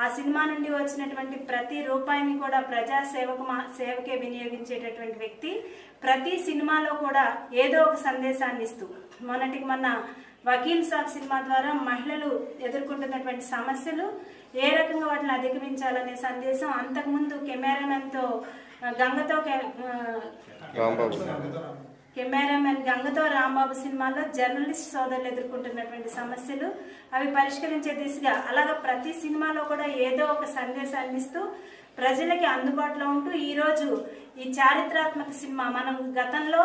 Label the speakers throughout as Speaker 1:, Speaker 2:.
Speaker 1: ఆ సినిమా నుండి వచ్చినటువంటి ప్రతి రూపాయిని కూడా ప్రజా సేవకు మా సేవకే వినియోగించేటటువంటి వ్యక్తి ప్రతి సినిమాలో కూడా ఏదో ఒక సందేశాన్ని ఇస్తూ మొన్నటికి మొన్న వకీల్ సాబ్ సినిమా ద్వారా మహిళలు ఎదుర్కొంటున్నటువంటి సమస్యలు ఏ రకంగా వాటిని అధిగమించాలనే సందేశం అంతకుముందు కెమెరామెన్తో గంగతో కెమెరామెన్ గంగతో రాంబాబు సినిమాలో జర్నలిస్ట్ సోదరులు ఎదుర్కొంటున్నటువంటి సమస్యలు అవి పరిష్కరించే దిశగా అలాగ ప్రతి సినిమాలో కూడా ఏదో ఒక సందేశాన్ని ఇస్తూ ప్రజలకి అందుబాటులో ఉంటూ ఈరోజు ఈ చారిత్రాత్మక సినిమా మనం గతంలో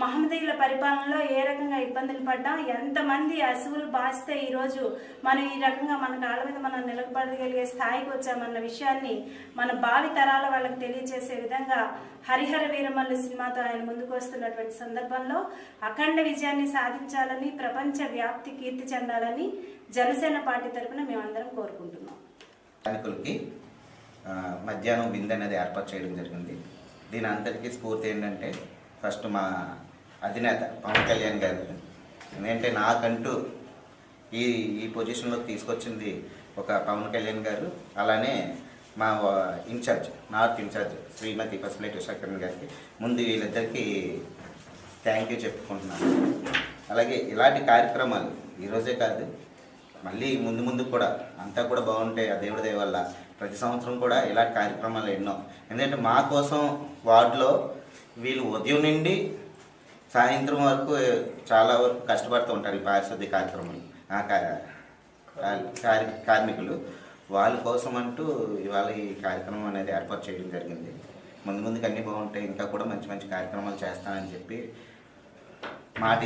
Speaker 1: మహమ్మదీయుల పరిపాలనలో ఏ రకంగా ఇబ్బందులు పడ్డాం ఎంతమంది అసువులు బాస్తే ఈరోజు మనం ఈ రకంగా మన కాళ్ళ మీద మనం నిలబడగలిగే స్థాయికి వచ్చామన్న విషయాన్ని మన భావి తరాల వాళ్ళకి తెలియజేసే విధంగా హరిహర వీరమల్లు సినిమాతో ఆయన ముందుకు వస్తున్నటువంటి సందర్భంలో అఖండ విజయాన్ని సాధించాలని ప్రపంచ వ్యాప్తి కీర్తి చెందాలని జనసేన పార్టీ తరఫున మేమందరం కోరుకుంటున్నాం.
Speaker 2: మధ్యాహ్నం విందు అనేది ఏర్పాటు చేయడం జరిగింది. దీని అంతటికీ స్ఫూర్తి ఏంటంటే ఫస్ట్ మా అధినేత పవన్ కళ్యాణ్ గారు ఏంటంటే నాకంటూ ఈ ఈ పొజిషన్లోకి తీసుకొచ్చింది ఒక పవన్ కళ్యాణ్ గారు అలానే మా incharge north incharge Shrimati Pasupuleti Ushakiran గారికి ముందు వీళ్ళిద్దరికీ థ్యాంక్ యూ చెప్పుకుంటున్నాను. అలాగే ఇలాంటి కార్యక్రమాలు ఈరోజే కాదు మళ్ళీ ముందు ముందు కూడా అంతా కూడా బాగుంటాయి ఆ దేవుడి దయ వల్ల ప్రతి సంవత్సరం కూడా ఇలాంటి కార్యక్రమాలు ఎన్నో. ఎందుకంటే మా కోసం వార్డులో వీళ్ళు ఉదయం నుండి సాయంత్రం వరకు చాలా వరకు కష్టపడుతూ ఉంటారు ఈ పారిశుద్ధ్య కార్యక్రమం. ఆ కార్మికులు. వాళ్ళ కోసం అంటూ ఇవాళ ఈ కార్యక్రమం అనేది ఏర్పాటు చేయడం జరిగింది. ముందు ముందుకు అన్నీ బాగుంటాయి. ఇంకా కూడా మంచి మంచి కార్యక్రమాలు చేస్తానని చెప్పి మాట